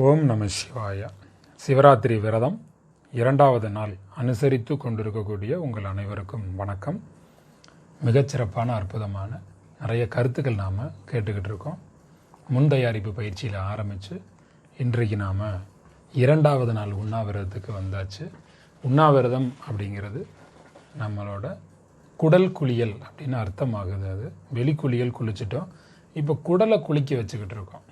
ஓம் நம சிவாய. சிவராத்திரி விரதம் இரண்டாவது நாள் அனுசரித்து கொண்டிருக்கக்கூடிய உங்கள் அனைவருக்கும் வணக்கம். மிகச்சிறப்பான அற்புதமான நிறைய கருத்துக்கள் நாம் கேட்டுக்கிட்டு இருக்கோம். முன் தயாரிப்பு பயிற்சியில் ஆரம்பித்து இன்றைக்கு நாம் இரண்டாவது நாள் உண்ணாவிரதத்துக்கு வந்தாச்சு. உண்ணாவிரதம் அப்படிங்கிறது நம்மளோட குடல் குளியல் அப்படின்னு அர்த்தமாகுது அது. வெளிக்குளியல் குளிச்சிட்டோம். இப்போ குடலை குளிக்க வச்சுக்கிட்டு இருக்கோம்.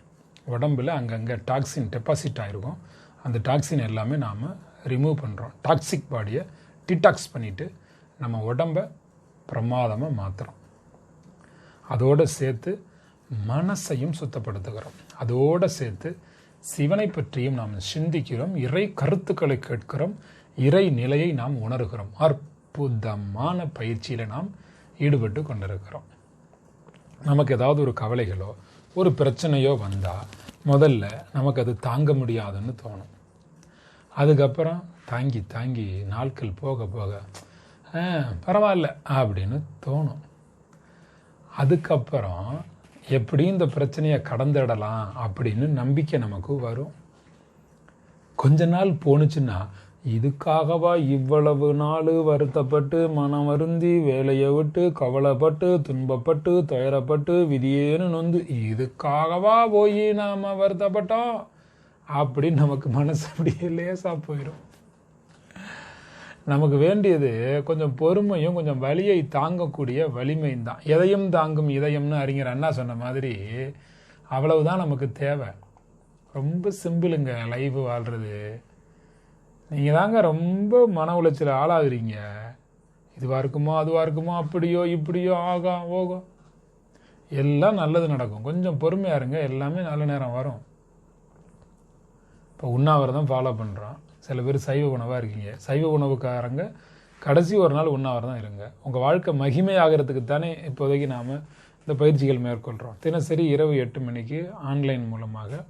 உடம்புல அங்கங்கே டாக்ஸின் டெபாசிட் ஆகிருக்கும் அந்த டாக்ஸின் எல்லாமே நாம் ரிமூவ் பண்ணுறோம் டாக்ஸிக் பாடியை டிடாக்ஸ் பண்ணிவிட்டு நம்ம உடம்பை பிரமாதமாக மாற்றுறோம் அதோடு சேர்த்து மனசையும் சுத்தப்படுத்துகிறோம். அதோடு சேர்த்து சிவனை பற்றியும் நாம் சிந்திக்கிறோம். இறை கருத்துக்களை கேட்கிறோம். இறை நிலையை நாம் உணர்கிறோம். அற்புதமான பயிற்சியில் நாம் ஈடுபட்டு கொண்டிருக்கிறோம். நமக்கு ஏதாவது ஒரு கவலைகளோ ஒரு பிரச்சனையோ வந்தால் முதல்ல நமக்கு அது தாங்க முடியாதுன்னு தோணும். அதுக்கப்புறம் தாங்கி தாங்கி நாட்கள் போக போக "ஆ, பரவாயில்ல அப்படின்னு தோணும். அதுக்கப்புறம் எப்படி இந்த பிரச்சனையை கடந்துடலாம் அப்படின்னு நம்பிக்கை நமக்கு வரும். கொஞ்ச நாள் போணுச்சுன்னா இதுக்காகவா இவ்வளவு நாள் வருத்தப்பட்டு மனம் வருந்தி வேலையை விட்டு கவலைப்பட்டு துன்பப்பட்டு துயரப்பட்டு விதியேன்னு நொந்து இதுக்காகவா போய் நாம் வருத்தப்பட்டோம்? அப்படின்னு நமக்கு மனசு அப்படியே லேசாக போயிடும் நமக்கு வேண்டியது கொஞ்சம் பொறுமையும் கொஞ்சம் வலியை தாங்கக்கூடிய வலிமையும் தான். எதையும் தாங்கும் இதயம்னு அறிஞர் அண்ணா சொன்ன மாதிரி அவ்வளவுதான் நமக்கு தேவை. ரொம்ப சிம்பிளுங்க லைஃப் வாழ்கிறது நீங்கள் தாங்க ரொம்ப மன உளைச்சல் ஆளாகிறீங்க. இதுவாக இருக்குமோ அதுவாக இருக்குமோ அப்படியோ இப்படியோ ஆகா ஓகோ எல்லாம் நல்லது நடக்கும். கொஞ்சம் பொறுமையாக இருங்க எல்லாமே நல்ல நேரம் வரும். இப்போ உண்ணாவிரதம் ஃபாலோ பண்ணுறோம் சில பேர் சைவ உணவாக இருக்கீங்க. சைவ உணவுக்காரங்க கடைசி ஒரு நாள் உண்ணாவிரதம் இருங்க. உங்கள் வாழ்க்கை மகிமையாகிறதுக்கு தானே இப்போதைக்கு நாம் இந்த பயிற்சிகள் மேற்கொள்கிறோம் தினசரி இரவு எட்டு மணிக்கு ஆன்லைன் மூலமாக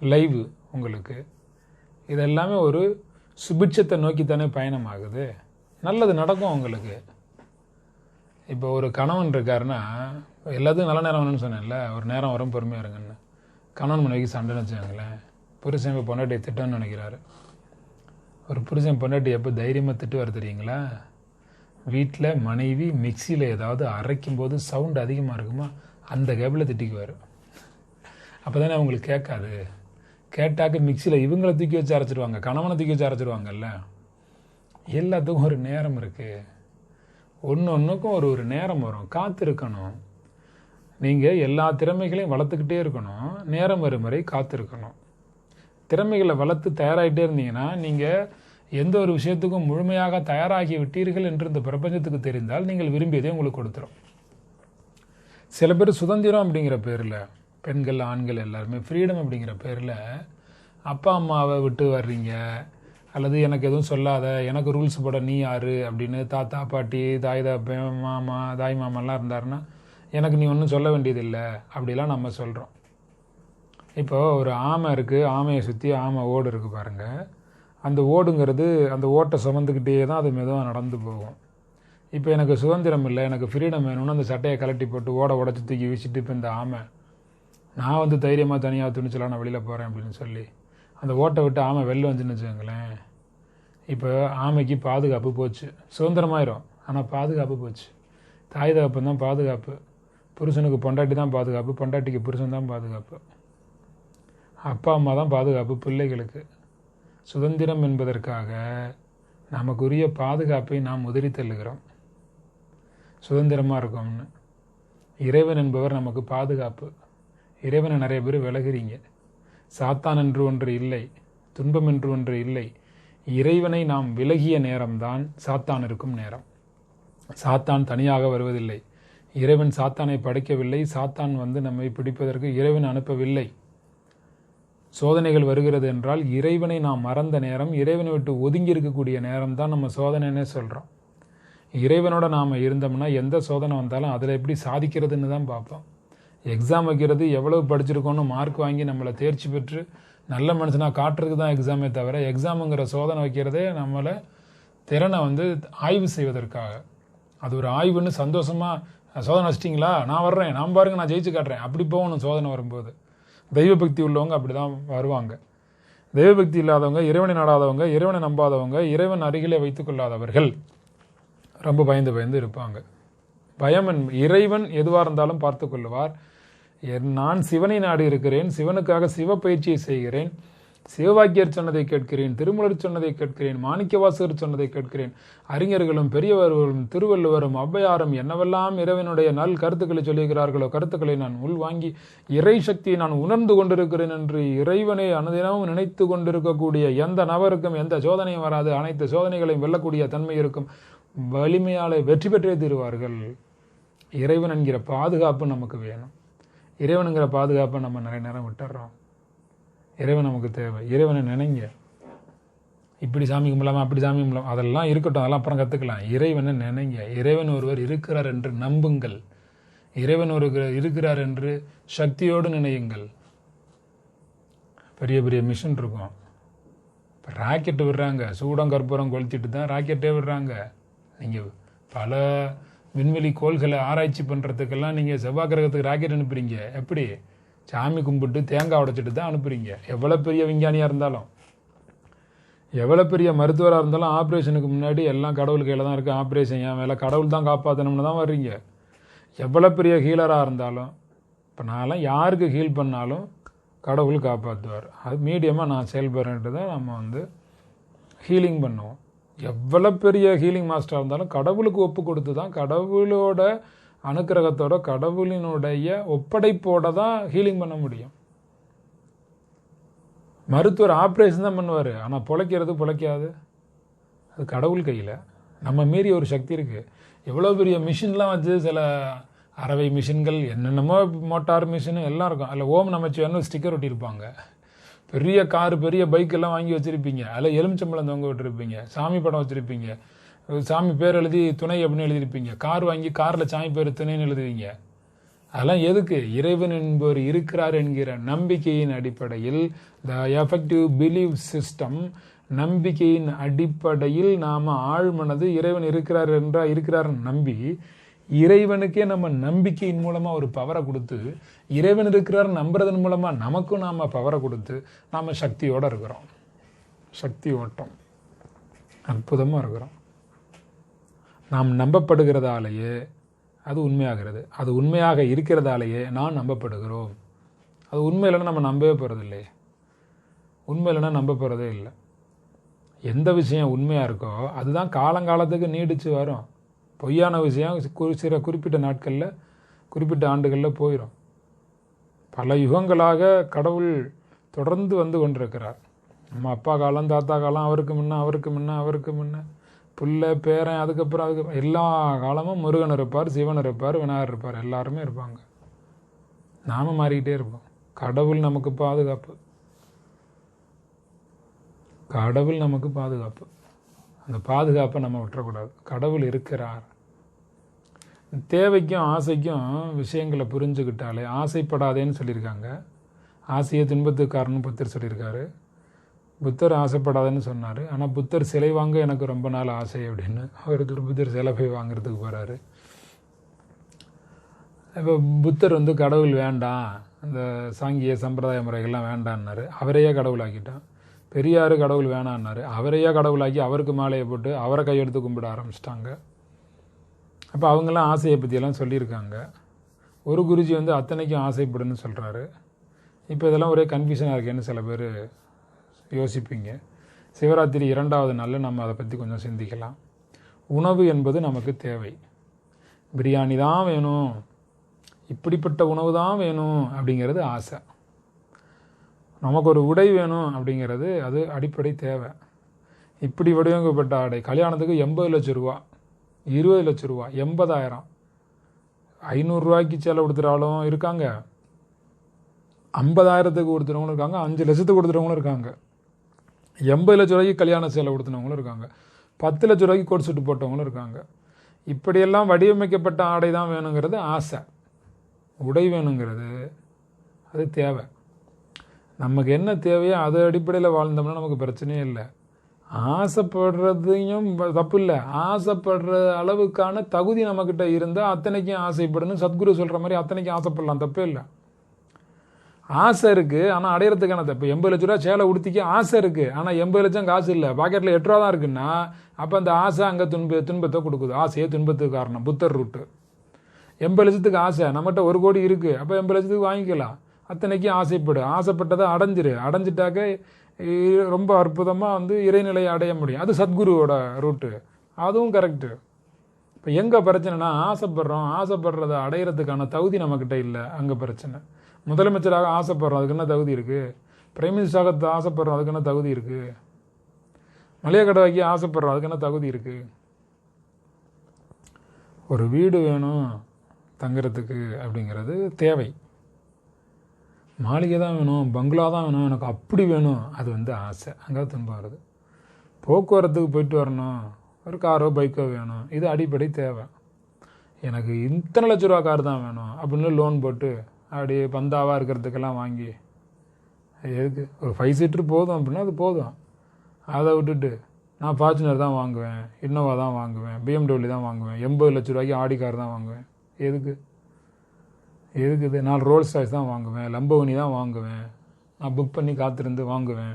லைவு உங்களுக்கு. இதெல்லாமே ஒரு சுபிட்சத்தை நோக்கி தானே பயணமாகுது. நல்லது நடக்கும் உங்களுக்கு. இப்போ ஒரு கணவன் இருக்காருன்னா எல்லாத்துக்கும் நல்ல நேரம் வேணும்னு சொன்னேன்ல ஒரு நேரம் வரும் பொறுமையாக இருங்கன்னு. கணவன் மனைவிக்கு சண்டைன்னு வச்சுக்கோங்களேன் புருஷன் இப்போ பொண்டாட்டியை திட்டம்னு நினைக்கிறாரு. ஒரு புருஷன் பொண்டாட்டி எப்போ தைரியமாக திட்டு வர தெரியுங்களா? வீட்டில் மனைவி மிக்சியில் ஏதாவது அரைக்கும் போது அதிகமாக இருக்குமா? அந்த கேபில் திட்டிக்குவார். அப்போ தானே அவங்களுக்கு கேட்காது. கேட்டாக்க மிக்சியில் இவங்களை தூக்கி வச்சு அரைச்சிடுவாங்க கணவனை தூக்கி வச்சு அரைச்சிடுவாங்கல்ல எல்லாத்துக்கும் ஒரு நேரம் இருக்குது ஒன்று ஒன்றுக்கும் ஒரு ஒரு நேரம் வரும். காத்திருக்கணும். நீங்கள் எல்லா திறமைகளையும் வளர்த்துக்கிட்டே இருக்கணும். நேரம் வரும் வரை காத்திருக்கணும். திறமைகளை வளர்த்து தயாராகிட்டே இருந்தீங்கன்னா நீங்கள் எந்த ஒரு விஷயத்துக்கும் முழுமையாக தயாராகி விட்டீர்கள் என்று இந்த பிரபஞ்சத்துக்கு தெரிந்தால் நீங்கள் விரும்பியதை உங்களுக்கு கொடுத்துரும். சில பேர் சுதந்திரம் அப்படிங்கிற பேரில் பெண்கள் ஆண்கள் எல்லாருமே ஃப்ரீடம் அப்படிங்கிற பேரில் அப்பா அம்மாவை விட்டு வர்றீங்க. அல்லது எனக்கு எதுவும் சொல்லாத எனக்கு ரூல்ஸ் போட நீ யாரு அப்படின்னு தாத்தா பாட்டி தாய் தாப்பன் மாமா தாய் மாமாலாம் இருந்தாருன்னா எனக்கு நீ ஒன்றும் சொல்ல வேண்டியதில்லை அப்படிலாம் நம்ம சொல்கிறோம் இப்போ ஒரு ஆமை இருக்குது ஆமையை சுற்றி ஆமை ஓடு இருக்குது பாருங்கள் அந்த ஓடுங்கிறது அந்த ஓட்டை சுமந்துக்கிட்டே தான் அது மெதுவாக நடந்து போகும். இப்போ எனக்கு சுதந்திரம் இல்லை எனக்கு ஃப்ரீடம் வேணும்னு அந்த சட்டையை கலட்டி போட்டு ஓட உடச்சி தூக்கி வீசிட்டு இப்போ இந்த ஆமை நான் வந்து தைரியமாக தனியாக துணிச்சலாக நான் வெளியில் போகிறேன் அப்படின்னு சொல்லி அந்த ஓட்டை விட்டு ஆமை வெளில வந்துன்னு வச்சுக்கோங்களேன். இப்போ ஆமைக்கு பாதுகாப்பு போச்சு. சுதந்திரமாயிரும். ஆனால் பாதுகாப்பு போச்சு. தாய் தகப்பன் தான் பாதுகாப்பு. புருஷனுக்கு பொண்டாட்டி தான் பாதுகாப்பு. பொண்டாட்டிக்கு புருஷன் தான் பாதுகாப்பு. அப்பா அம்மா தான் பாதுகாப்பு பிள்ளைகளுக்கு. சுதந்திரம் என்பதற்காக நமக்குரிய பாதுகாப்பை நாம் உதறி தள்ளுகிறோம். சுதந்திரமாக இருக்கோம்னு. இறைவன் என்பவர் நமக்கு பாதுகாப்பு. இறைவனை நிறைய பேர் விலகுறீங்க. சாத்தான் என்று ஒன்று இல்லை துன்பம் என்று ஒன்று இல்லை. இறைவனை நாம் விலகிய நேரம்தான் சாத்தான் இருக்கும் நேரம். சாத்தான் தனியாக வருவதில்லை. இறைவன் சாத்தானை படைக்கவில்லை. சாத்தான் வந்து நம்மை பிடிப்பதற்கு இறைவன் அனுப்பவில்லை. சோதனைகள் வருகிறது என்றால் இறைவனை நாம் மறந்த நேரம் இறைவனை விட்டு ஒதுங்கி இருக்கக்கூடிய நேரம் தான் நம்ம சோதனைன்னே சொல்கிறோம் இறைவனோட நாம் இருந்தோம்னா எந்த சோதனை வந்தாலும் அதில் எப்படி சாதிக்கிறதுன்னு தான் பார்ப்போம். எக்ஸாம் வைக்கிறது எவ்வளவு படிச்சிருக்கோன்னு மார்க் வாங்கி நம்மளை தேர்ச்சி பெற்று நல்ல மனுஷனாக காட்டுறதுக்கு தான் எக்ஸாமே தவிர எக்ஸாமுங்கிற சோதனை வைக்கிறதே நம்மளை திறனை வந்து ஆய்வு செய்வதற்காக. அது ஒரு ஆய்வுன்னு சந்தோஷமாக சோதனை வச்சிட்டிங்களா நான் வர்றேன் நான் பாருங்க நான் ஜெயிச்சு காட்டுறேன். அப்படி போகணும் சோதனை வரும்போது. தெய்வ பக்தி உள்ளவங்க அப்படி தான் வருவாங்க. தெய்வபக்தி இல்லாதவங்க இறைவனை நாடாதவங்க இறைவனை நம்பாதவங்க இறைவன் அருகிலே வைத்துக்கொள்ளாதவர்கள் ரொம்ப பயந்து பயந்து இருப்பாங்க. பயம் இறைவன் எதுவாக இருந்தாலும் பார்த்து கொள்ளுவார். நான் சிவனை நாடு இருக்கிறேன் சிவனுக்காக சிவ பயிற்சியை செய்கிறேன். சிவவாக்கியர் சொன்னதை கேட்கிறேன் திருமலர் சொன்னதை கேட்கிறேன் மாணிக்கவாசகர் சொன்னதை கேட்கிறேன். அறிஞர்களும் பெரியவர்களும் திருவள்ளுவரும் ஔவையாரும் என்னவெல்லாம் இறைவனுடைய நல் கருத்துக்களை சொல்லுகிறார்களோ கருத்துக்களை நான் உள்வாங்கி இறை சக்தியை நான் உணர்ந்து கொண்டிருக்கிறேன் என்று இறைவனை அனுதினமும் நினைத்து கொண்டிருக்கக்கூடிய எந்த நபருக்கும் எந்த சோதனையும் வராது. அனைத்து சோதனைகளையும் வெல்லக்கூடிய தன்மை இருக்கும். வலிமையாலே வெற்றி பெற்றே தீருவார்கள். இறைவன் என்கிற பாதுகாப்பு நமக்கு வேணும். இறைவனுங்கிற பாதுகாப்பை நம்ம நிறைய நேரம் விட்டுறோம். இறைவன் நமக்கு தேவை. இறைவனை நினைங்க. இப்படி சாமி கும்பலாமா அப்படி சாமி கும்பலாம் அதெல்லாம் இருக்கட்டும். அதெல்லாம் அப்புறம் கற்றுக்கலாம் இறைவனை நினைங்க. இறைவன் ஒருவர் இருக்கிறார் என்று நம்புங்கள். இறைவன் ஒரு இருக்கிறார் என்று சக்தியோடு நினையுங்கள். பெரிய பெரிய மிஷின் இருக்கும். இப்போ ராக்கெட்டு விடுறாங்க. சூடம் கற்பூரம் கொளுத்திட்டு தான் ராக்கெட்டே விடுறாங்க. நீங்கள் பல விண்வெளி கோள்களை ஆராய்ச்சி பண்ணுறதுக்கெல்லாம் நீங்கள் செவ்வாய் கிரகத்துக்கு ராக்கெட் அனுப்புறீங்க. எப்படி? சாமி கும்பிட்டு தேங்காய் உடைச்சிட்டு தான் அனுப்புறீங்க. எவ்வளோ பெரிய விஞ்ஞானியாக இருந்தாலும். எவ்வளோ பெரிய மருத்துவராக இருந்தாலும் ஆப்ரேஷனுக்கு முன்னாடி எல்லாம் கடவுள் கையில் தான் இருக்குது ஆப்ரேஷன் என் மேலே கடவுள் தான் காப்பாற்றணும்னு தான் வர்றீங்க. எவ்வளோ பெரிய ஹீலராக இருந்தாலும் இப்போ நான்லாம் யாருக்கு ஹீல் பண்ணாலும் கடவுள் காப்பாற்றுவார் அது மீடியமாக நான் செயல்படுறேன்ட்டு தான் நம்ம வந்து ஹீலிங் பண்ணுவோம். எவ்வளோ பெரிய ஹீலிங் மாஸ்டராக இருந்தாலும் கடவுளுக்கு ஒப்பு கொடுத்து தான் கடவுளோட அனுக்கிரகத்தோட கடவுளினுடைய ஒப்படைப்போட தான் ஹீலிங் பண்ண முடியும். மருத்துவர் ஆப்ரேஷன் தான் பண்ணுவார். ஆனால் பிழைக்கிறது பிழைக்காது. அது கடவுள் கையில். நம்ம மீறி ஒரு சக்தி இருக்குது எவ்வளோ பெரிய மிஷின்லாம் வச்சு சில அறவை மிஷின்கள் என்னென்னமோ மோட்டார் மிஷின் எல்லாம் இருக்கும். அதில் ஓம் நமச்சு ஸ்டிக்கர் ஒட்டியிருப்பாங்க. பெரிய கார் பெரிய பைக் எல்லாம் வாங்கி வச்சுருப்பீங்க. அதில் எலுமிச்சம்பழம் தொங்க விட்டுருப்பீங்க. சாமி படம் வச்சுருப்பீங்க. சாமி பேர் எழுதி துணை அப்படின்னு எழுதியிருப்பீங்க. கார் வாங்கி காரில் சாமி பேர் துணைன்னு எழுதுவீங்க. அதெல்லாம் எதுக்கு? இறைவன் என்பவர் இருக்கிறார் என்கிற நம்பிக்கையின் அடிப்படையில் த எஃபெக்டிவ் பிலீவ் சிஸ்டம் நம்பிக்கையின் அடிப்படையில் நாம் ஆழ்மனது இறைவன் இருக்கிறார் என்றால் இருக்கிறார் நம்பி இறைவனுக்கே நம்ம நம்பிக்கையின் மூலமாக ஒரு பவரை கொடுத்து இறைவன் இருக்கிறார் நம்புறதன் மூலமாக நமக்கும் நாம் பவரை கொடுத்து நாம் சக்தியோடு இருக்கிறோம். சக்தி ஓட்டம். அற்புதமாக இருக்கிறோம். நாம் நம்பப்படுகிறதாலேயே அது உண்மையாகிறது. அது உண்மையாக இருக்கிறதாலேயே நான் நம்பப்படுகிறோம். அது உண்மை இல்லைன்னா நம்ம நம்பவே போகிறது உண்மை இல்லைன்னா நம்ப போகிறதே இல்லை. எந்த விஷயம் உண்மையாக இருக்கோ அதுதான் காலங்காலத்துக்கு நீடித்து வரும். பொய்யான விஷயம் குறி- சில குறிப்பிட்ட நாட்களில் குறிப்பிட்ட ஆண்டுகளில் போயிடும் பல யுகங்களாக கடவுள் தொடர்ந்து வந்து கொண்டிருக்கிறார். நம்ம அப்பா காலம் தாத்தா காலம் அவருக்கு முன்ன அவருக்கு முன்ன அவருக்கு முன்ன. புள்ள பேரன் அதுக்கப்புறம் அதுக்கு எல்லா காலமும் முருகன் இருப்பார் சிவன் இருப்பார் விநாயகர் இருப்பார் எல்லாருமே இருப்பாங்க. நாம மாறிக்கிட்டே இருப்போம். கடவுள் நமக்கு பாதுகாப்பு. கடவுள் நமக்கு பாதுகாப்பு. அந்த பாதுகாப்பை நம்ம விட்டுறக்கூடாது. கடவுள் இருக்கிறார். தேவைக்கும் ஆசைக்கும் விஷயங்களை புரிஞ்சுக்கிட்டாலே ஆசைப்படாதேன்னு சொல்லியிருக்காங்க. ஆசையை துன்பத்துக்காரன்னு புத்தர் சொல்லியிருக்காரு. புத்தர் ஆசைப்படாதேன்னு சொன்னார். ஆனால் புத்தர் சிலை வாங்க எனக்கு ரொம்ப நாள் ஆசை அப்படின்னு ஒருத்தர் புத்தர் சிலை போய் வாங்குறதுக்கு போகிறாரு இப்போ புத்தர் வந்து கடவுள் வேண்டாம். அந்த சாங்கிய சம்பிரதாய முறைகள்லாம் வேண்டான்னாரு அவரையே கடவுளாக்கிட்டான். பெரியார் கடவுள் வேணான்னாரு. அவரையே கடவுளாக்கி அவருக்கு மாலையை போட்டு அவரை கையெடுத்து கும்பிட ஆரம்பிச்சிட்டாங்க. அப்போ அவங்களாம் ஆசையை பற்றியெல்லாம் சொல்லியிருக்காங்க. ஒரு குருஜி வந்து அத்தனைக்கும் ஆசைப்படுன்னு சொல்கிறாரு இப்போ இதெல்லாம் ஒரே கன்ஃபியூஷனாக இருக்கேன்னு சில பேர் யோசிப்பீங்க. சிவராத்திரி இரண்டாவது நாளில் நம்ம அதை பற்றி கொஞ்சம் சிந்திக்கலாம். உணவு என்பது நமக்கு தேவை. பிரியாணி தான் வேணும். இப்படிப்பட்ட உணவு தான் வேணும் அப்படிங்கிறது ஆசை. நமக்கு ஒரு உடை வேணும் அப்படிங்கிறது அது அடிப்படை தேவை. இப்படி வடிவமைக்கப்பட்ட ஆடை கல்யாணத்துக்கு எண்பது லட்சம் ரூபா இருபது லட்ச ரூபா எண்பதாயிரம். ஐநூறுரூவாய்க்கு சேலை கொடுத்துட்டாலும் இருக்காங்க. ஐம்பதாயிரத்துக்கு கொடுத்துறவங்களும் இருக்காங்க. அஞ்சு லட்சத்துக்கு கொடுத்துறவங்களும் இருக்காங்க. எண்பது லட்ச ரூபாய்க்கு கல்யாண சேலை கொடுத்துனவங்களும் இருக்காங்க. பத்து லட்ச ரூபாய்க்கு கோட் சுட்டு போட்டவங்களும் இருக்காங்க. இப்படியெல்லாம் வடிவமைக்கப்பட்ட ஆடை தான் வேணுங்கிறது ஆசை. உடை வேணுங்கிறது அது தேவை. நமக்கு என்ன தேவையோ அது அடிப்படையில் வாழ்ந்தோம்னா நமக்கு பிரச்சனையே இல்லை. ஆசைப்படுறதையும் தப்பு இல்லை. ஆசைப்படுற அளவுக்கான தகுதி நம்மக்கிட்ட இருந்தால் அத்தனைக்கும் ஆசைப்படணும் சத்குரு சொல்கிற மாதிரி அத்தனைக்கும் ஆசைப்படலாம். தப்பே இல்லை. ஆசை இருக்குது ஆனால் அடையிறதுக்கான தப்பு. எண்பது லட்ச ரூபா சேலை உடுத்திக்க ஆசை இருக்குது ஆனால் எண்பது லட்சம் காசு இல்லை. பாக்கெட்டில் எட்டு ரூபா தான் இருக்குன்னா அப்போ அந்த ஆசை அங்கே துன்ப துன்பத்தை கொடுக்குது. ஆசையே துன்பத்துக்கு காரணம். புத்தர் ரூட்டு எண்பது லட்சத்துக்கு ஆசை. நம்மகிட்ட ஒரு கோடி இருக்குது அப்போ எண்பது லட்சத்துக்கு வாங்கிக்கலாம். அத்தனைக்கும் ஆசைப்படு. ஆசைப்பட்டதை அடைஞ்சிரு. அடைஞ்சிட்டாக்க ரொம்ப அற்புதமாக வந்து இறைநிலையை அடைய முடியும். அது சத்குருவோட ரூட்டு. அதுவும் கரெக்டு இப்போ எங்கே பிரச்சனைனா ஆசைப்படுறோம். ஆசைப்படுறதை அடையிறதுக்கான தகுதி நம்மக்கிட்ட இல்லை. அங்கே பிரச்சனை. முதலமைச்சராக ஆசைப்படுறோம். அதுக்கு என்ன தகுதி இருக்குது பிரைம் மினிஸ்டராக ஆசைப்படுறோம். அதுக்கு என்ன தகுதி இருக்குது மளிகை கடை வைக்க ஆசைப்படுறோம். அதுக்கு என்ன தகுதி இருக்குது ஒரு வீடு வேணும் தங்குறதுக்கு அப்படிங்கிறது தேவை. மாளிகை தான் வேணும் பங்களா தான் வேணும் எனக்கு அப்படி வேணும் அது வந்து ஆசை. அங்கே துன்பம் வருது. போக்குவரத்துக்கு போயிட்டு வரணும் ஒரு காரோ பைக்கோ வேணும் இது அடிப்படை தேவை. எனக்கு இத்தனை லட்ச ரூபா கார் தான் வேணும் அப்படின்னு லோன் போட்டு அப்படியே பந்தாவாக இருக்கிறதுக்கெல்லாம் வாங்கி அது எதுக்கு? ஒரு ஃபைவ் சீட்ரு போதும் அப்படின்னா அது போதும். அதை விட்டுட்டு நான் ஃபார்ச்சுனர் தான் வாங்குவேன் இன்னோவா தான் வாங்குவேன் பிஎம்டபிள்யூ தான் வாங்குவேன் எண்பது லட்ச ரூபாய்க்கு ஆடி கார் தான் வாங்குவேன். எதுக்கு? எதுக்கு இது நான் ரோல்ஸ் ராய்ஸ் தான் வாங்குவேன். லம்போனி தான் வாங்குவேன். நான் புக் பண்ணி காத்திருந்து வாங்குவேன்.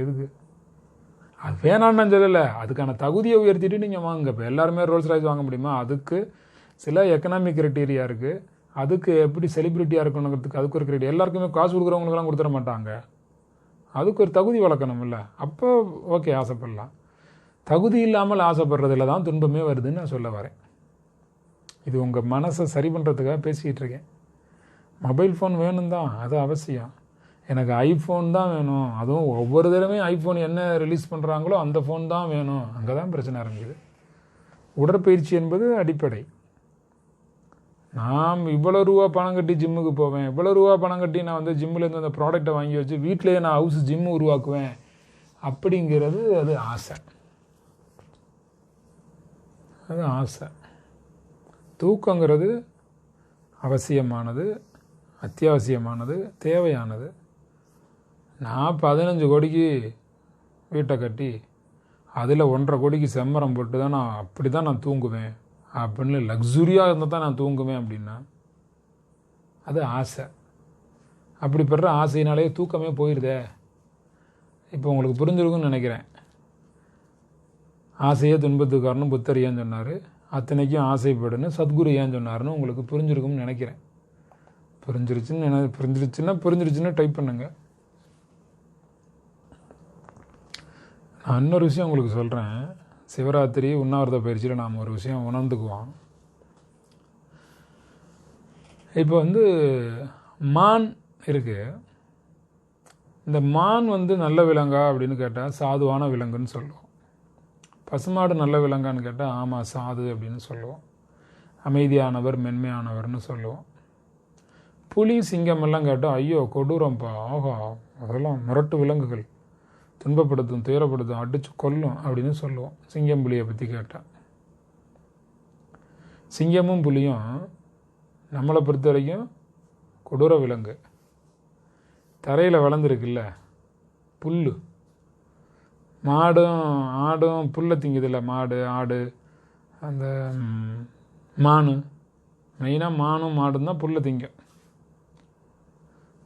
எதுக்கு? அது வேணான்னு நான் சொல்லலை. அதுக்கான தகுதியை உயர்த்திட்டு நீங்கள் வாங்குங்க. இப்போ எல்லாருமே ரோல்ஸ் ராய்ஸ் வாங்க முடியுமா? அதுக்கு சில எக்கனாமிக் கிரைட்டீரியா இருக்குது அதுக்கு எப்படி செலிப்ரிட்டியாக இருக்கணுங்கிறதுக்கு அதுக்கு ஒரு கிரைட்டீரியா எல்லாருக்குமே காசு கொடுக்குறவங்களுக்குலாம் கொடுத்துட மாட்டாங்க. அதுக்கு ஒரு தகுதி வளர்க்கணும் இல்லை. அப்போ ஓகே ஆசைப்படலாம். தகுதி இல்லாமல் ஆசைப்படுறதுல தான் துன்பமே வருதுன்னு நான் சொல்ல வரேன். இது உங்கள் மனசை சரி பண்ணுறதுக்காக பேசிக்கிட்டு இருக்கேன். மொபைல் ஃபோன் வேணும் தான் அது அவசியம். எனக்கு ஐஃபோன் தான் வேணும். அதுவும் ஒவ்வொரு தடவையும் ஐஃபோன் என்ன ரிலீஸ் பண்ணுறாங்களோ அந்த ஃபோன் தான் வேணும். அங்கே தான் பிரச்சனை ஆரம்பிக்குது. உடற்பயிற்சி என்பது அடிப்படை. நாம் இவ்வளோ ரூபா பணம் கட்டி ஜிம்முக்கு போவேன். இவ்வளோ ரூபா பணம் கட்டி நான் வந்து ஜிம்முலேருந்து அந்த ப்ராடக்ட்டை வாங்கி வச்சு வீட்டிலேயே நான் ஹவுஸ் ஜிம் உருவாக்குவேன். அப்படிங்கிறது அது ஆசை. அது ஆசை. தூக்கங்கிறது அவசியமானது அத்தியாவசியமானது தேவையானது. நான் பதினஞ்சு கோடிக்கு வீட்டை கட்டி அதில் ஒன்றரை கோடிக்கு செம்மரம் போட்டு தான் நான் அப்படி தான் நான் தூங்குவேன். அப்படின்னு லக்ஸுரியாக இருந்தால் தான் நான் தூங்குவேன் அப்படின்னா அது ஆசை. அப்படிப்படுற ஆசையினாலே தூக்கமே போயிடுதே இப்போ உங்களுக்கு புரிஞ்சிருக்குன்னு நினைக்கிறேன். ஆசையே துன்பத்துக்காரனும் புத்தரியான்னு சொன்னார்? அத்தனைக்கும் ஆசைப்படுன்னு சத்குரு ஏன் சொன்னார்னு உங்களுக்கு புரிஞ்சிருக்கும்னு நினைக்கிறேன். புரிஞ்சிருச்சுன்னு நினை புரிஞ்சிருச்சுன்னா புரிஞ்சிருச்சுன்னு டைப் பண்ணுங்க. நான் இன்னொரு விஷயம் உங்களுக்கு சொல்கிறேன் சிவராத்திரி உண்ணாவிரத பயிற்சியில் நாம் ஒரு விஷயம் உணர்ந்துக்குவோம். இப்போ வந்து மான் இருக்குது இந்த மான் வந்து நல்ல விலங்கா அப்படின்னு கேட்டால் சாதுவான விலங்குன்னு சொல்லுவோம். பசுமாடு நல்ல விலங்கான்னு கேட்டால் ஆமாம் சாது அப்படின்னு சொல்லுவோம். அமைதியானவர் மென்மையானவர்னு சொல்லுவோம். புலி சிங்கம் எல்லாம் கேட்டால் ஐயோ கொடூரம்ப்பா ஆஹா அதெல்லாம் மிரட்டு விலங்குகள். துன்பப்படுத்தும் துயரப்படுத்தும் அடித்து கொல்லும் அப்படின்னு சொல்லுவோம். சிங்கம் புலியை பற்றி கேட்டால் சிங்கமும் புலியும் நம்மளை பொறுத்த வரைக்கும் கொடூர விலங்கு. தரையில் வளர்ந்துருக்குல்ல புல் மாடும் ஆடும் புல்லை திங்குதில்ல மாடு ஆடு அந்த மானு. மெயினாக மானும் மாடும் தான் புல்லை திங்கும்.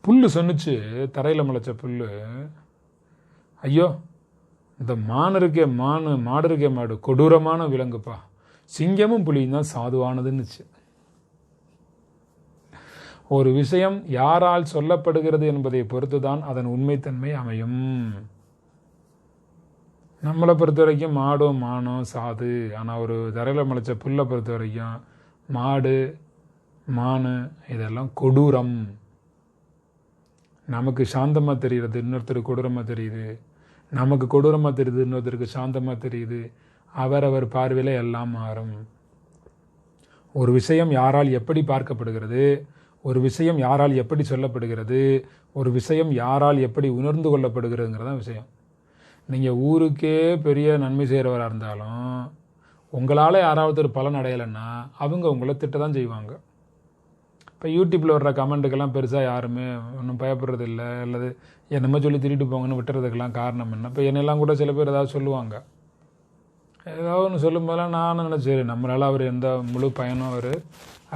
புல் சொன்னுச்சு தரையில் முளைச்ச புல் ஐயோ இந்த மான் இருக்கே மானு மாடு இருக்கே மாடு கொடூரமான விலங்குப்பா. சிங்கமும் புலியும் தான் சாதுவானதுன்னுச்சு. ஒரு விஷயம் யாரால் சொல்லப்படுகிறது என்பதை பொறுத்துதான் அதன் உண்மைத்தன்மை அமையும். நம்மளை பொறுத்த வரைக்கும் மாடும் மானும் சாது. ஆனால் ஒரு தரையில் முளைச்ச புல்லை பொறுத்த வரைக்கும் மாடு மானு இதெல்லாம் கொடூரம். நமக்கு சாந்தமாக தெரிகிறது இன்னொருத்தருக்கு கொடூரமாக தெரியுது. நமக்கு கொடூரமாக தெரியுது இன்னொருத்தருக்கு சாந்தமாக தெரியுது. அவரவர் பார்வையில் எல்லாம் மாறும். ஒரு விஷயம் யாரால் எப்படி பார்க்கப்படுகிறது ஒரு விஷயம் யாரால் எப்படி சொல்லப்படுகிறது ஒரு விஷயம் யாரால் எப்படி உணர்ந்து கொள்ளப்படுகிறதுங்கிறதான் விஷயம். நீங்கள் ஊருக்கே பெரிய நன்மை செய்கிறவராக இருந்தாலும் உங்களால் யாராவது ஒரு பலன் அடையலைன்னா அவங்க உங்களை திட்ட தான் செய்வாங்க. இப்போ யூடியூப்பில் வர்ற கமெண்ட்டுக்கெல்லாம் பெருசாக யாருமே ஒன்றும் பயப்படுறது இல்லை அல்லது என்னமோ சொல்லி திருட்டு போங்கன்னு விட்டுறதுக்கெல்லாம் காரணம் என்ன? இப்போ என்னெல்லாம் கூட சில பேர் ஏதாவது சொல்லுவாங்க. ஏதாவது ஒன்று சொல்லும்போதெல்லாம் நானும் நினச்சேன் நம்மளால் அவர் எந்த முழு பயனும் அவர்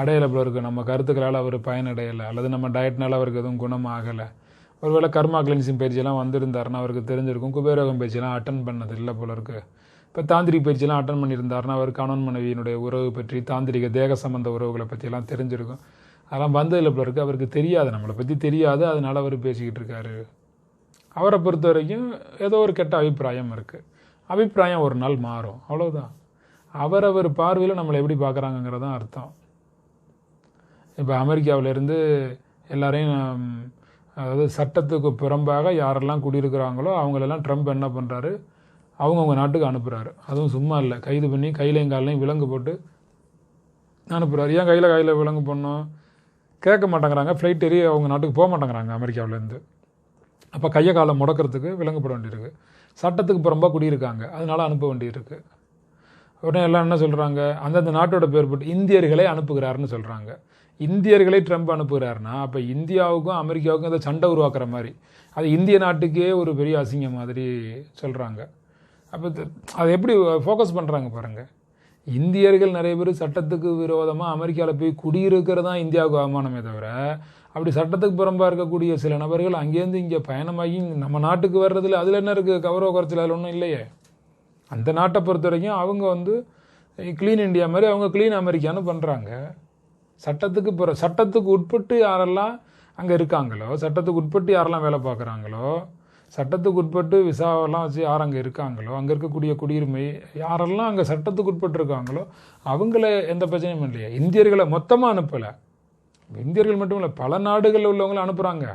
அடையலை போல இருக்கு. நம்ம கருத்துக்களால் அவர் பயன் அடையலை அல்லது நம்ம டயட்னால் அவருக்கு எதுவும் குணம் ஆகலை. ஒருவேளை கர்மா கிளென்சிங் பயிற்சியெல்லாம் வந்திருந்தாருன்னா அவருக்கு தெரிஞ்சிருக்கும். குபேரோகம் பயிற்சியெல்லாம் அட்டன் பண்ணது இல்லை போல இருக்கு. இப்போ தாந்திரிக் பயிற்சியெல்லாம் அட்டன் பண்ணியிருந்தாருன்னா அவர் கணவன் மனைவியினுடைய உறவு பற்றி தாந்திரிக தேக சம்பந்த உறவுகளை பற்றியெல்லாம் தெரிஞ்சிருக்கும். அதெல்லாம் வந்ததில் போல இருக்குது அவருக்கு தெரியாது. நம்மளை பற்றி தெரியாது. அதனால் அவர் பேசிக்கிட்டு இருக்காரு. அவரை பொறுத்த வரைக்கும் ஏதோ ஒரு கெட்ட அபிப்பிராயம் இருக்குது அபிப்பிராயம் ஒரு நாள் மாறும். அவ்வளோதான் அவரவர் பார்வையில் நம்மளை எப்படி பார்க்குறாங்கங்கிறது தான் அர்த்தம். இப்போ அமெரிக்காவிலேருந்து எல்லாரையும் ஹம், அதாவது சட்டத்துக்கு புறம்பாக யாரெல்லாம் குடியிருக்கிறாங்களோ அவங்களெல்லாம் ட்ரம்ப் என்ன பண்ணுறாரு அவங்கவுங்க நாட்டுக்கு அனுப்புகிறாரு அதுவும் சும்மா இல்லை. கைது பண்ணி கையிலையும் காலையும் விலங்கு போட்டு அனுப்புகிறாரு ஏன் கையில் கையில் விலங்கு பண்ணோம் கேட்க மாட்டேங்கிறாங்க. ஃப்ளைட் ஏறி அவங்க நாட்டுக்கு போக மாட்டேங்கிறாங்க அமெரிக்காவிலேருந்து அப்போ கையை காலை முடக்கிறதுக்கு விலங்குப்பட வேண்டியிருக்கு. சட்டத்துக்கு புறம்பாக குடியிருக்காங்க. அதனால அனுப்ப வேண்டியிருக்கு. உடனே எல்லாம் என்ன சொல்கிறாங்க அந்தந்த நாட்டோட பேர் போட்டு இந்தியர்களை அனுப்புகிறாருன்னு சொல்கிறாங்க இந்தியர்களை ட்ரம்ப் அனுப்புகிறாருன்னா அப்போ இந்தியாவுக்கும் அமெரிக்காவுக்கும் அதை சண்டை உருவாக்குற மாதிரி. அது இந்திய நாட்டுக்கே ஒரு பெரிய அசிங்கம் மாதிரி சொல்கிறாங்க அப்போ அதை எப்படி ஃபோக்கஸ் பண்ணுறாங்க பாருங்கள் இந்தியர்கள் நிறைய பேர் சட்டத்துக்கு விரோதமாக அமெரிக்காவில் போய் குடியிருக்கிறது தான் இந்தியாவுக்கு அவமானமே தவிர அப்படி சட்டத்துக்கு புறம்பாக இருக்கக்கூடிய சில நபர்கள் அங்கேருந்து இங்கே பயணமாகி நம்ம நாட்டுக்கு வர்றதில் அதில் என்ன இருக்குது கௌரவ குறைச்சல் அதில் ஒன்றும் இல்லையே. அந்த நாட்டை பொறுத்த வரைக்கும் அவங்க வந்து க்ளீன் இந்தியா மாதிரி அவங்க க்ளீன் அமெரிக்கான்னு பண்ணுறாங்க சட்டத்துக்கு பிற சட்டத்துக்கு உட்பட்டு யாரெல்லாம் அங்கே இருக்காங்களோ சட்டத்துக்கு உட்பட்டு யாரெல்லாம் வேலை பார்க்குறாங்களோ சட்டத்துக்கு உட்பட்டு விசாவெல்லாம் வச்சு யார் அங்கே இருக்காங்களோ அங்கே இருக்கக்கூடிய குடியுரிமை யாரெல்லாம் அங்கே சட்டத்துக்கு உட்பட்டு இருக்காங்களோ அவங்கள எந்த பிரச்சனையும் இல்லையா. இந்தியர்களை மொத்தமாக அனுப்பலை. இந்தியர்கள் மட்டும் இல்லை பல நாடுகளில் உள்ளவங்களை அனுப்புகிறாங்க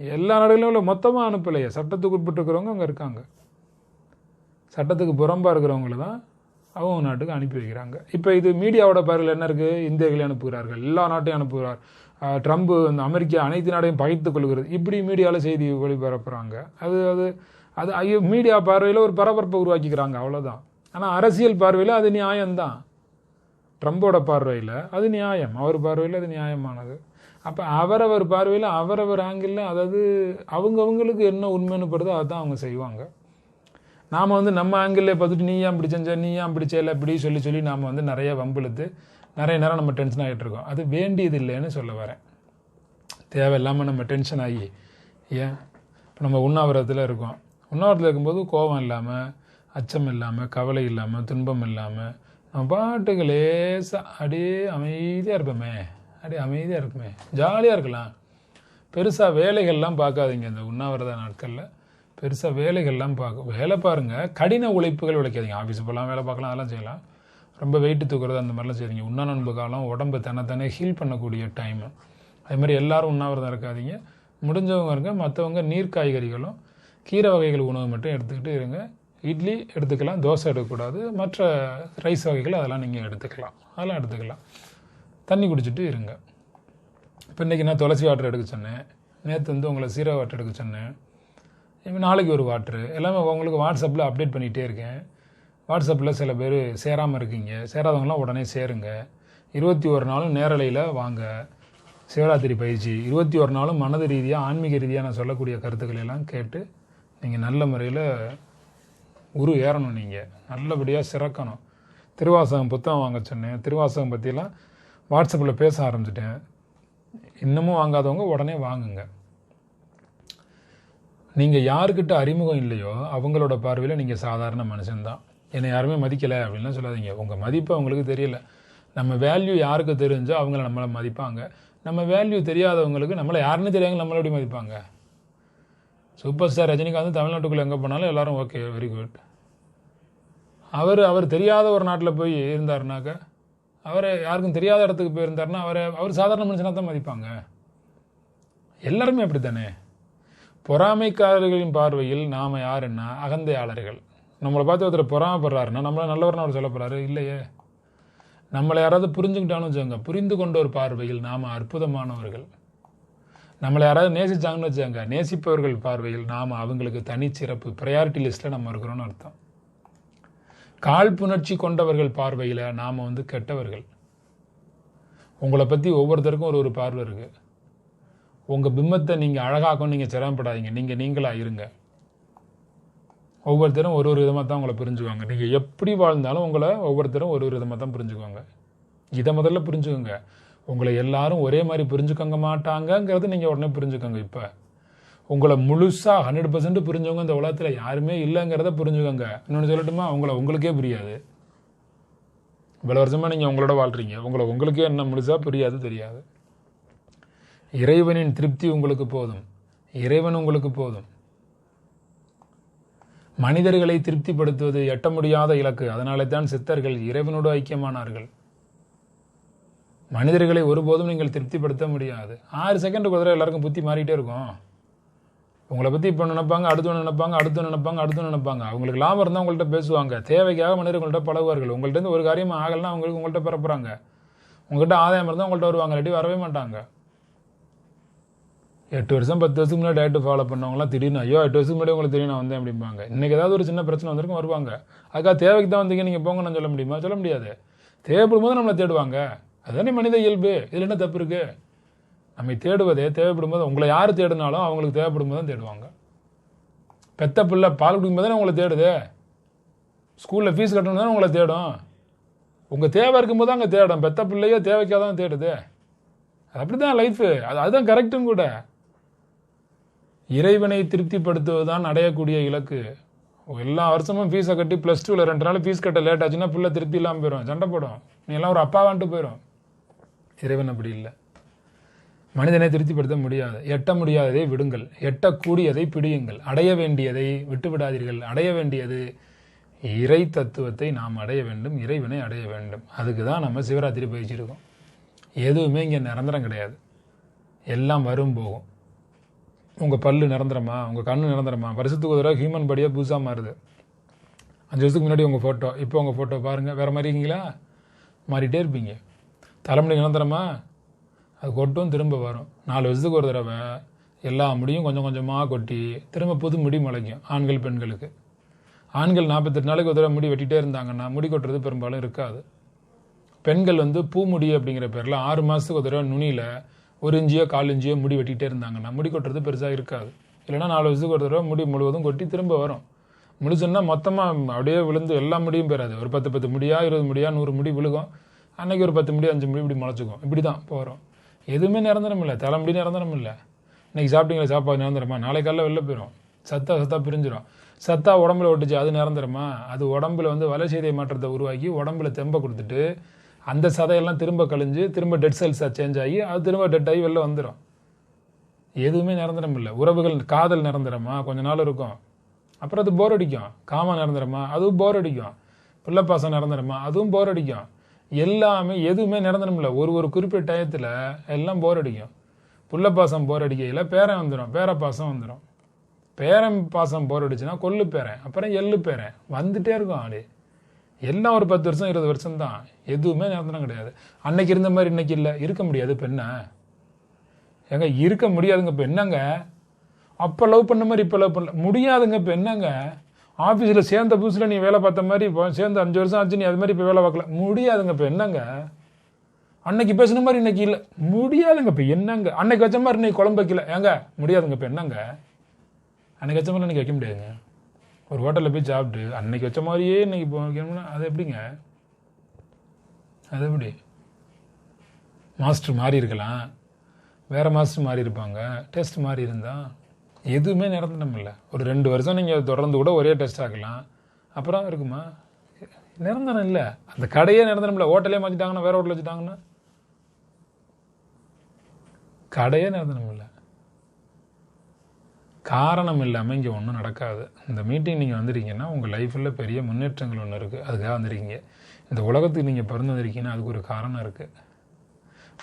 எல்லா நாடுகளிலும் உள்ள மொத்தமாக அனுப்பலையே. சட்டத்துக்கு உட்பட்டு இருக்கிறவங்க அங்கே இருக்காங்க. சட்டத்துக்கு புறம்பாக இருக்கிறவங்கள தான் அவங்க நாட்டுக்கு அனுப்பி வைக்கிறாங்க. இப்போ இது மீடியாவோட பார்வையில் என்ன இருக்குது இந்தியர்களை அனுப்புகிறார்கள். எல்லா நாட்டையும் அனுப்புகிறார். ட்ரம்ப்பு இந்த அமெரிக்கா அனைத்து நாடையும் பகைத்து கொள்கிறது. இப்படி மீடியாவில் செய்தி ஒளிபரப்புகிறாங்க அது அது அது ஐயோ மீடியா பார்வையில் ஒரு பரபரப்பை உருவாக்கிக்கிறாங்க. அவ்வளோதான் ஆனால் அரசியல் பார்வையில் அது நியாயம்தான். ட்ரம்போட பார்வையில் அது நியாயம். அவர் பார்வையில் அது நியாயமானது. அப்போ அவரவர் பார்வையில் அவரவர் ஆங்கிளில் அதாவது அவங்கவுங்களுக்கு என்ன உண்மைன்னு படுதோ அதான் அவங்க செய்வாங்க. நாம் வந்து நம்ம ஆங்கிளில் பார்த்துட்டு நீ ஏன் இப்படி செஞ்ச நீ ஏன் இப்படி செய்யலை இப்படி சொல்லி சொல்லி நாம் வந்து நிறைய வம்பிழுத்து நிறைய நேரம் நம்ம டென்ஷன் ஆகிட்டு இருக்கோம். அது வேண்டியது இல்லைன்னு சொல்ல வரேன். தேவையில்லாமல் நம்ம டென்ஷன் ஆகி ஏன்? இப்போ நம்ம உண்ணாவிரதத்தில் இருக்கோம். உண்ணாவிரதத்தில் இருக்கும்போது கோபம் இல்லாமல் அச்சம் இல்லாமல் கவலை இல்லாமல் துன்பம் இல்லாமல் நம்ம பாட்டுக்கு லேசாக அப்படியே அமைதியாக இருப்போமே. அப்படியே அமைதியாக இருப்போமே ஜாலியாக இருக்கலாம். பெருசாக வேலைகள்லாம் பார்க்காதீங்க இந்த உண்ணாவிரத நாட்களில். பெருசாக வேலைகள்லாம் பார்க்க வேலை பாருங்கள் கடின உழைப்புகள் உழைக்காதீங்க. ஆஃபீஸ் போகலாம் வேலை பார்க்கலாம் அதெல்லாம் செய்யலாம். ரொம்ப வெயிட்டு தூக்குறது அந்த மாதிரிலாம் செய்றீங்க உண்ணா நண்பு காலம் உடம்பு தன்னைத்தானே ஹீல் பண்ணக்கூடிய டைமு அதே மாதிரி எல்லோரும் உண்ணாவிரதம் இருக்காதீங்க. முடிஞ்சவங்க இருங்க. மற்றவங்க நீர் காய்கறிகளும் கீரை வகைகள் உணவு மட்டும் எடுத்துக்கிட்டு இருங்க. இட்லி எடுத்துக்கலாம் தோசை எடுக்கக்கூடாது. மற்ற ரைஸ் வகைகள் அதெல்லாம் நீங்கள் எடுத்துக்கலாம். அதெல்லாம் எடுத்துக்கலாம். தண்ணி குடிச்சிட்டு இருங்க. இப்போ இன்றைக்கி நான் துளசி வாட்டர் எடுக்க சொன்னேன். நேற்று வந்து உங்களை சீரக வாட்டர் எடுக்க சொன்னேன். இப்போ நாளைக்கு ஒரு வாட்ரு. எல்லாமே உங்களுக்கு வாட்ஸ்அப்பில் அப்டேட் பண்ணிகிட்டே இருக்கேன். வாட்ஸ்அப்பில் சில பேர் சேராமல் இருக்கீங்க. சேராதவங்களாம் உடனே சேருங்க. இருபத்தி ஒரு நாளும் நேரலையில் வாங்க. சிவராத்திரி பயிற்சி. இருபத்தி ஒரு நாளும் மனது ரீதியாக ஆன்மீக ரீதியாக நான் சொல்லக்கூடிய கருத்துக்களை எல்லாம் கேட்டு நீங்கள் நல்ல முறையில் உரு ஏறணும் நீங்கள் நல்லபடியாக சிறக்கணும். திருவாசகம் புத்தகம் வாங்க சொன்னேன். திருவாசகம் பற்றிலாம் வாட்ஸ்அப்பில் பேச ஆரம்பிச்சிட்டேன். இன்னமும் வாங்காதவங்க உடனே வாங்குங்க. நீங்கள் யாருக்கிட்ட அறிமுகம் இல்லையோ அவங்களோட பார்வையில் நீங்கள் சாதாரண மனுஷன்தான். என்னை யாருமே மதிக்கலை அப்படின்லாம் சொல்லாதீங்க. உங்கள் மதிப்பு அவங்களுக்கு தெரியல. நம்ம வேல்யூ யாருக்கு தெரிஞ்சோ அவங்கள நம்மளை மதிப்பாங்க. நம்ம வேல்யூ தெரியாதவங்களுக்கு நம்மளை யாருன்னு தெரியாங்க நம்மளை எப்படி மதிப்பாங்க? சூப்பர் ஸ்டார் ரஜினிகாந்த் தமிழ்நாட்டுக்குள்ளே எங்கே போனாலும் எல்லோரும் ஓகே வெரி குட் அவர் அவர் தெரியாத ஒரு நாட்டில் போய் இருந்தாருனாக்க அவர் யாருக்கும் தெரியாத இடத்துக்கு போயிருந்தாருன்னா அவரை அவர் சாதாரண மனுஷனாக தான் மதிப்பாங்க. எல்லாருமே அப்படி தானே பொறாமைக்காரர்களின் பார்வையில் நாம் யாருன்னா அகந்தையாளர்கள். நம்மளை பார்த்து ஒருத்தர் பொறாமப்படுறாருன்னா நம்மளை நல்லவர்னு அவர் சொல்ல போகிறாரு இல்லையே. நம்மளை யாராவது புரிஞ்சுக்கிட்டாலும் வச்சுக்கோங்க. புரிந்து கொண்ட ஒரு பார்வையில் நாம் அற்புதமானவர்கள். நம்மளை யாராவது நேசிச்சாங்கன்னு வச்சாங்க நேசிப்பவர்கள் பார்வையில் நாம் அவங்களுக்கு தனிச்சிறப்பு ப்ரையாரிட்டி லிஸ்ட்டில் நம்ம இருக்கிறோம்னு அர்த்தம். காழ்ப்புணர்ச்சி கொண்டவர்கள் பார்வையில் நாம் வந்து கெட்டவர்கள். உங்களை பற்றி ஒவ்வொருத்தருக்கும் ஒரு ஒரு பார்வை இருக்குது உங்கள் பிம்பத்தை நீங்கள் அழகாக்கும் நீங்கள் சிரமப்படாதீங்க. நீங்கள் நீங்களாக இருங்க. ஒவ்வொருத்தரும் ஒரு ஒரு விதமாக தான் உங்களை புரிஞ்சுக்குவாங்க. நீங்கள் எப்படி வாழ்ந்தாலும் உங்களை ஒவ்வொருத்தரும் ஒரு ஒரு விதமாக தான் புரிஞ்சுக்குவாங்க. இதை முதல்ல புரிஞ்சுக்கோங்க. உங்களை எல்லாரும் ஒரே மாதிரி புரிஞ்சுக்கங்க மாட்டாங்கங்கிறது நீங்கள் உடனே புரிஞ்சுக்கோங்க இப்போ. உங்களை முழுசாக ஹண்ட்ரட் பர்சன்ட் புரிஞ்சவங்க இந்த உலகத்தில் யாருமே இல்லைங்கிறத புரிஞ்சுக்கோங்க. இன்னொன்று சொல்லட்டுமா? உங்களை உங்களுக்கே புரியாது. இவ்வளோ வருஷமாக நீங்கள் உங்களோட வாழ்கிறீங்க உங்களை உங்களுக்கே என்ன முழுசாக புரியாது தெரியாது. இறைவனின் திருப்தி உங்களுக்கு போதும். இறைவன் உங்களுக்கு போதும். மனிதர்களை திருப்திப்படுத்துவது எட்ட முடியாத இலக்கு. அதனாலே தான் சித்தர்கள் இறைவனோடு ஐக்கியமானார்கள். மனிதர்களை ஒருபோதும் நீங்கள் திருப்திப்படுத்த முடியாது. ஆறு செகண்டுக்கு குதிரை எல்லாருக்கும் புத்தி மாறிட்டே இருக்கும். உங்களை பற்றி இப்போ நினைப்பாங்க அடுத்து நினைப்பாங்க அடுத்து நினைப்பாங்க அடுத்து நினைப்பாங்க. அவங்களுக்கு லாபம் இருந்தால் உங்கள்கிட்ட பேசுவாங்க. தேவைக்காக மனிதர் உங்கள்கிட்ட பழகுவார்கள். உங்கள்கிட்ட இருந்து ஒரு காரியம் ஆகலைன்னா அவங்களுக்கு உங்கள்கிட்ட பிறப்புறாங்க. உங்கள்கிட்ட ஆதாயம் இருந்தால் உங்கள்கிட்ட வருவாங்க. இல்லாட்டி வரவே மாட்டாங்க. எட்டு வருஷம் பத்து வருஷத்துக்கு முன்னாடி டயட்டு ஃபாலோ பண்ணவங்களாம் திடீர்னு ஐயோ எட்டு வருஷத்துக்கு முன்னாடி உங்களுக்கு தெரியும் நான் வந்தேன் அப்படிம்பாங்க. இன்னைக்கு ஏதாவது ஒரு சின்ன பிரச்சனை வந்திருக்கும் வருவாங்க. அதுக்காக தேவைக்கு தான் வந்தீங்க நீங்கள் போங்கன்னு சொல்ல முடியுமா? சொல்ல முடியாது. தேவைப்படும் போது நம்மளை தேடுவாங்க. அதுதானே மனித இயல்பு. இதில் என்ன தப்பு இருக்குது நம்மை தேடுவதே தேவைப்படும் போது உங்களை யார் தேடினாலும் அவங்களுக்கு தேவைப்படும் போது தான் தேடுவாங்க. பெத்த பிள்ளை பால் குடிக்கும் போது உங்களை தேடுது. ஸ்கூலில் ஃபீஸ் கட்டணும் தானே உங்களை தேடும். உங்கள் தேவை இருக்கும்போது அங்கே தேடும். பெத்த பிள்ளையோ தேவைக்காக தான் தேடுது. அது அப்படி தான் லைஃபு அது அதுதான் கரெக்டும் கூட. இறைவனை திருப்திப்படுத்துவதுதான் அடையக்கூடிய இலக்கு. எல்லா வருஷமும் ஃபீஸை கட்டி ப்ளஸ் டூவில் ரெண்டு நாள் ஃபீஸ் கட்ட லேட் ஆச்சுன்னா பிள்ளை திருப்தி இல்லாமல் போயிடும் சண்டை போடும். நீ எல்லாம் ஒரு அப்பா வந்துட்டு போயிடும் இறைவன் அப்படி இல்லை. மனிதனை திருப்திப்படுத்த முடியாது. எட்ட முடியாததை விடுங்கள். எட்டக்கூடியதை பிடியுங்கள். அடைய வேண்டியதை விட்டு விடாதீர்கள் அடைய வேண்டியது இறை தத்துவத்தை நாம் அடைய வேண்டும். இறைவனை அடைய வேண்டும். அதுக்கு தான் நம்ம சிவராத்திரி பயிற்சி இருக்கோம் எதுவுமே இங்கே நிரந்தரம் கிடையாது. எல்லாம் வரும் போகும். உங்கள் பல்லு நிரந்தரமா? உங்கள் கண்ணு நிரந்தரமா? வருஷத்துக்கு ஒரு தடவை ஹியூமன் பாடியாக புதுசாக மாறுது. அஞ்சு வருஷத்துக்கு முன்னாடி உங்கள் ஃபோட்டோ இப்போ உங்கள் ஃபோட்டோ பாருங்கள் வேறு மாதிரி இருக்கீங்களா? மாறிட்டே இருப்பீங்க. தலைமுடி நிரந்தரமா? அது கொட்டும் திரும்ப வரும். நாலு வருஷத்துக்கு ஒரு தடவை எல்லா முடியும் கொஞ்சம் கொஞ்சமாக கொட்டி திரும்ப புது முடி முளைக்கும் ஆண்கள் பெண்களுக்கு. ஆண்கள் நாற்பத்தெட்டு நாளைக்கு ஒரு தடவை முடி வெட்டிகிட்டே இருந்தாங்கன்னா முடி கொட்டுறது பெரும்பாலும் இருக்காது. பெண்கள் வந்து பூமுடி அப்படிங்கிற பேரில் ஆறு மாதத்துக்கு ஒரு தடவை நுனியில் ஒரு இஞ்சியோ கால் இஞ்சியோ முடி வெட்டிகிட்டே இருந்தாங்கன்னா முடி கொட்டுறது பெருசாக இருக்காது. இல்லைன்னா நாலு வருஷத்துக்கு ஒரு தடவை முடி முழுவதும் கொட்டி திரும்ப வரும். முடிச்சுன்னா மொத்தமாக அப்படியே விழுந்து எல்லா முடியும் பெறாது ஒரு பத்து பத்து முடியா இருபது முடியா நூறு முடி விழுகும். அன்னைக்கு ஒரு பத்து முடி அஞ்சு முடி இப்படி முளைச்சிக்கும். இப்படி தான் போகிறோம் எதுவுமே நிரந்தரம் இல்லை. தலைமுடி நிரந்தரம் இல்லை. இன்றைக்கி சாப்பிட்டீங்களா? சாப்பாடு நிரந்தரமா? நாளை காலையில் வெளில போயிடும் சத்தா சத்தா பிரிஞ்சிடும் சத்தா உடம்புல ஒட்டுச்சு அது நிரந்தரமா? அது உடம்புல வந்து வளர்ச்சிதை மாற்றத்தை உருவாக்கி உடம்புல தெம்பை கொடுத்துட்டு அந்த சதையெல்லாம் திரும்ப கழிஞ்சு திரும்ப டெட் செல்ஸாக சேஞ்ச் ஆகி அது திரும்ப டெட் ஆகி வெளில வந்துடும் எதுவுமே நிரந்தரம் இல்லை. உறவுகள் காதல் நிரந்தரமா? கொஞ்ச நாள் இருக்கும். அப்புறம் அது போர் அடிக்கும். காமம் நிரந்தரமா? அதுவும் போர் அடிக்கும். பிள்ளைப்பாசம் நிரந்தரமா? அதுவும் போர் அடிக்கும். எல்லாமே எதுவுமே நிரந்தரம் இல்லை. ஒரு ஒரு குறிப்பிட்ட டயத்தில் எல்லாம் போர் அடிக்கும். புள்ளப்பாசம் போர் அடிக்கையில் பேரன் வந்துடும் பேரப்பாசம் வந்துடும் பேரன் பாசம் போர் அடிச்சுன்னா கொல்லு பேரன். அப்புறம் எள்ளு பேரன். வந்துட்டே இருக்கும் அப்படியே எல்லாம் ஒரு பத்து வருஷம் இருபது வருஷம் தான் எதுவுமே நிரந்தரம் கிடையாது. அன்னைக்கு இருந்த மாதிரி இன்னைக்கு இல்லை. இருக்க முடியாது இப்போ என்ன? ஏங்க இருக்க முடியாதுங்க இப்போ என்னங்க? அப்போ லவ் பண்ண மாதிரி இப்போ லவ் பண்ணல. முடியாதுங்க இப்போ என்னங்க? ஆஃபீஸில் சேர்ந்த புதுசில் நீ வேலை பார்த்த மாதிரி இப்போ சேர்ந்து அஞ்சு வருஷம் ஆச்சு நீ அது மாதிரி இப்போ வேலை பார்க்கல. முடியாதுங்க இப்போ என்னங்க? அன்னைக்கு பேசுன மாதிரி இன்னைக்கு இல்லை. முடியாதுங்க இப்போ என்னங்க? அன்னைக்கு வச்ச மாதிரி இன்னைக்கு குழம்பு வைக்கல. ஏங்க முடியாதுங்க இப்போ என்னங்க? அன்னைக்கு வச்ச மாதிரி இன்னைக்கு வைக்க முடியாதுங்க. ஒரு ஹோட்டலில் போய் சாப்பிட்டு அன்னைக்கு வச்ச மாதிரியே இன்னைக்கு இப்போ வைக்கணும்னா அது எப்படிங்க? அது எப்படி? மாஸ்டர் மாறி இருக்கலாம். வேறு மாஸ்டர் மாறி இருப்பாங்க. டெஸ்ட் மாறி இருந்தால் எதுவுமே நிரந்தரம் இல்லை. ஒரு ரெண்டு வருஷம் நீங்கள் தொடர்ந்து கூட ஒரே டெஸ்ட் ஆக்கலாம். அப்புறம் இருக்குமா? நிரந்தரம் இல்லை. அந்த கடையே நிரந்தரம் இல்லை. ஹோட்டலே மாற்றிட்டாங்கன்னா வேறு ஹோட்டல் வச்சுட்டாங்கன்னா? கடையே நிரந்தரம் இல்லை. காரணம் இல்லாமல் இங்கே ஒன்றும் நடக்காது. இந்த மீட்டிங் நீங்கள் வந்துருக்கீங்கன்னா உங்கள் லைஃப்பில் பெரிய முன்னேற்றங்கள் ஒன்று இருக்குது அதுக்காக வந்துருக்கீங்க. இந்த உலகத்துக்கு நீங்கள் பிறந்து வந்திருக்கீங்கன்னா அதுக்கு ஒரு காரணம் இருக்குது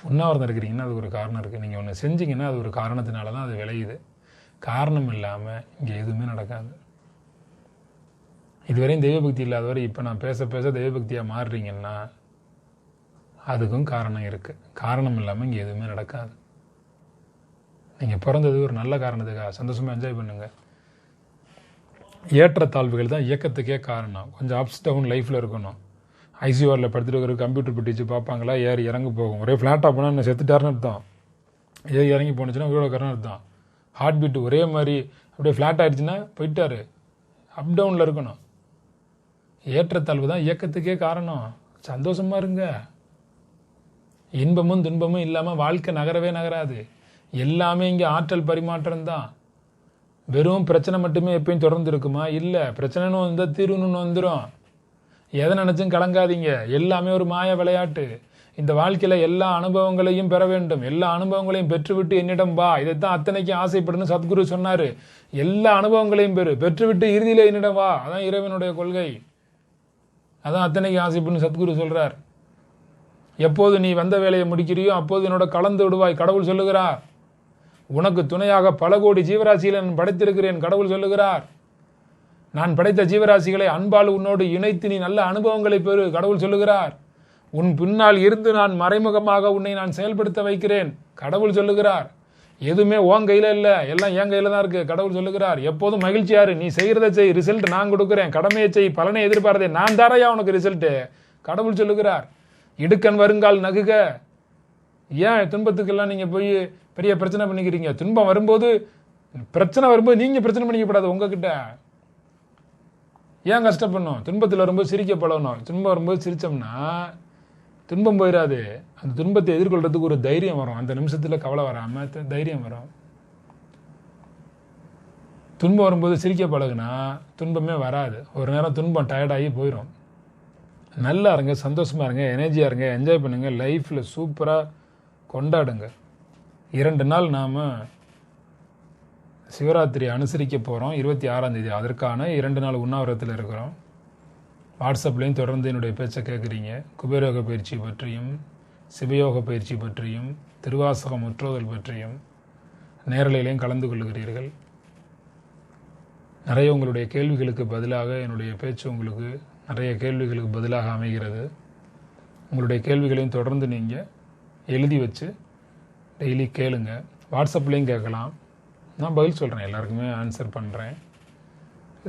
உண்ணாவிரதம் இருக்கிறீங்கன்னா அதுக்கு ஒரு காரணம் இருக்குது நீங்கள் ஒன்று செஞ்சீங்கன்னா அது ஒரு காரணத்தினால தான் அது விளையுது. காரணம் இல்லாமல் இங்கே எதுவுமே நடக்காது. இதுவரையும் தெய்வபக்தி இல்லாதவரை இப்போ நான் பேச பேச தெய்வபக்தியாக மாறுறீங்கன்னா அதுக்கும் காரணம் இருக்குது காரணம் இல்லாமல் இங்கே எதுவுமே நடக்காது. நீங்கள் பிறந்தது ஒரு நல்ல காரணத்துக்காக சந்தோஷமாக என்ஜாய் பண்ணுங்கள் ஏற்றத்தாழ்வுகள் தான் இயக்கத்துக்கே காரணம். கொஞ்சம் அப்ஸ் டவுன் லைஃப்பில் இருக்கணும். ஐசியூஆரில் படுத்துட்டு ஒரு கம்ப்யூட்டர் பிடிச்சு பார்ப்பாங்களா? ஏறி இறங்கி போகும். ஒரே ஃப்ளாட்டாக போனால் என்ன செத்துட்டாருன்னு அர்த்தம். ஏறி இறங்கி போனுச்சுன்னா உயிரோட காரணம் அர்த்தம். ஹார்ட் பீட் ஒரே மாதிரி அப்படியே ஃப்ளாட் ஆகிடுச்சுன்னா போயிட்டாரு. அப் டவுனில் இருக்கணும். ஏற்றத்தாழ்வு தான் இயக்கத்துக்கே காரணம். சந்தோஷமாக இருங்க. இன்பமும் துன்பமும் இல்லாமல் வாழ்க்கை நகரவே நகராது. எல்லாமே இங்கே ஆற்றல் பரிமாற்றம் தான். வெறும் பிரச்சனை மட்டுமே எப்பயும் தொடர்ந்து இருக்குமா? இல்லை பிரச்சனைன்னு வந்தால் தீர்வுன்னு வந்துடும் எதை நினச்சும் கலங்காதீங்க. எல்லாமே ஒரு மாய விளையாட்டு. இந்த வாழ்க்கையில் எல்லா அனுபவங்களையும் பெற வேண்டும். எல்லா அனுபவங்களையும் பெற்றுவிட்டு என்னிடம் வா. இதைத்தான் அத்தனைக்கும் ஆசைப்படுன்னு சத்குரு சொன்னார். எல்லா அனுபவங்களையும் பெறு. பெற்றுவிட்டு இறுதியில் என்னிடம் வா. அதான் இறைவனுடைய கொள்கை. அதான் அத்தனைக்கு ஆசைப்படுன்னு சத்குரு சொல்கிறார் எப்போது நீ வந்த வேலையை முடிக்கிறியோ அப்போது என்னோட கலந்து விடுவாய். கடவுள் சொல்லுகிறார். உனக்கு துணையாக பல கோடி ஜீவராசிகளை நான் படைத்திருக்கிறேன் கடவுள் சொல்லுகிறார். நான் படைத்த ஜீவராசிகளை அன்பால் உன்னோடு இணைத்து நீ நல்ல அனுபவங்களை பெறு கடவுள் சொல்லுகிறார். உன் பின்னால் இருந்து நான் மறைமுகமாக உன்னை நான் செயல்படுத்த வைக்கிறேன் கடவுள் சொல்லுகிறார். எதுவுமே உன் கையில இல்லை எல்லாம் என் கையில தான் இருக்கு கடவுள் சொல்லுகிறார். எப்போதும் மகிழ்ச்சியாரு நீ செய்கிறத செய் ரிசல்ட் நான் கொடுக்குறேன் கடமையை செய் பலனை எதிர்பார்த்தே நான் தாரையா உனக்கு ரிசல்ட்டு கடவுள் சொல்லுகிறார். இடுக்கன் வருங்கால் நகுக. ஏன் துன்பத்துக்கெல்லாம் நீங்க போய் பெரிய பிரச்சனை பண்ணிக்கிறீங்க. துன்பம் வரும்போது பிரச்சனை வரும்போது நீங்கள் பிரச்சனை பண்ணிக்கப்படாது உங்ககிட்ட. ஏன் கஷ்டப்படணும்? துன்பத்தில் வரும்போது சிரிக்க பழகணும் துன்பம் வரும்போது சிரிச்சோம்னா துன்பம் போயிடாது அந்த துன்பத்தை எதிர்கொள்கிறதுக்கு ஒரு தைரியம் வரும். அந்த நிமிஷத்தில் கவலை வராமல் தைரியம் வரும். துன்பம் வரும்போது சிரிக்க பழகுனா துன்பமே வராது. ஒரு நேரம் துன்பம் டயர்டாகி போயிடும் நல்லா இருங்க சந்தோஷமாக இருங்க எனர்ஜியாக இருங்க என்ஜாய் பண்ணுங்கள் லைஃப்பில் சூப்பராக கொண்டாடுங்க. இரண்டு நாள் நாம் சிவராத்திரி அனுசரிக்க போகிறோம் இருபத்தி ஆறாம் தேதி. அதற்கான இரண்டு நாள் உண்ணாவிரத்தில் இருக்கிறோம். வாட்ஸ்அப்லேயும் தொடர்ந்து என்னுடைய பேச்சை கேட்குறீங்க குபேரோக பயிற்சி பற்றியும் சிவயோக பயிற்சி பற்றியும் திருவாசகம் முற்றோதல் பற்றியும் நேரலையிலையும் கலந்து கொள்கிறீர்கள். நிறைய உங்களுடைய கேள்விகளுக்கு பதிலாக என்னுடைய பேச்சு உங்களுக்கு நிறைய கேள்விகளுக்கு பதிலாக அமைகிறது. உங்களுடைய கேள்விகளையும் தொடர்ந்து நீங்கள் எழுதி வச்சு டெய்லி கேளுங்க. வாட்ஸ்அப்லேயும் கேட்கலாம். நான் பதில் சொல்கிறேன் எல்லாருக்குமே ஆன்சர் பண்ணுறேன்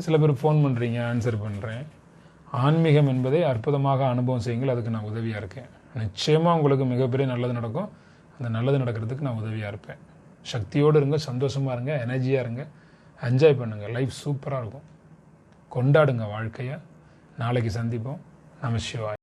சில பேர் ஃபோன் பண்ணுறீங்க ஆன்சர் பண்ணுறேன் ஆன்மீகம் என்பதை அற்புதமாக அனுபவம் செய்யுங்கள். அதுக்கு நான் உதவியாக இருக்கேன். நிச்சயமாக உங்களுக்கு மிகப்பெரிய நல்லது நடக்கும். அந்த நல்லது நடக்கிறதுக்கு நான் உதவியாக இருப்பேன். சக்தியோடு இருங்க சந்தோஷமாக இருங்க எனர்ஜியாக இருங்க. என்ஜாய் பண்ணுங்கள் லைஃப் சூப்பராக இருக்கும். கொண்டாடுங்க வாழ்க்கையை. நாளைக்கு சந்திப்போம். நம சிவாய்.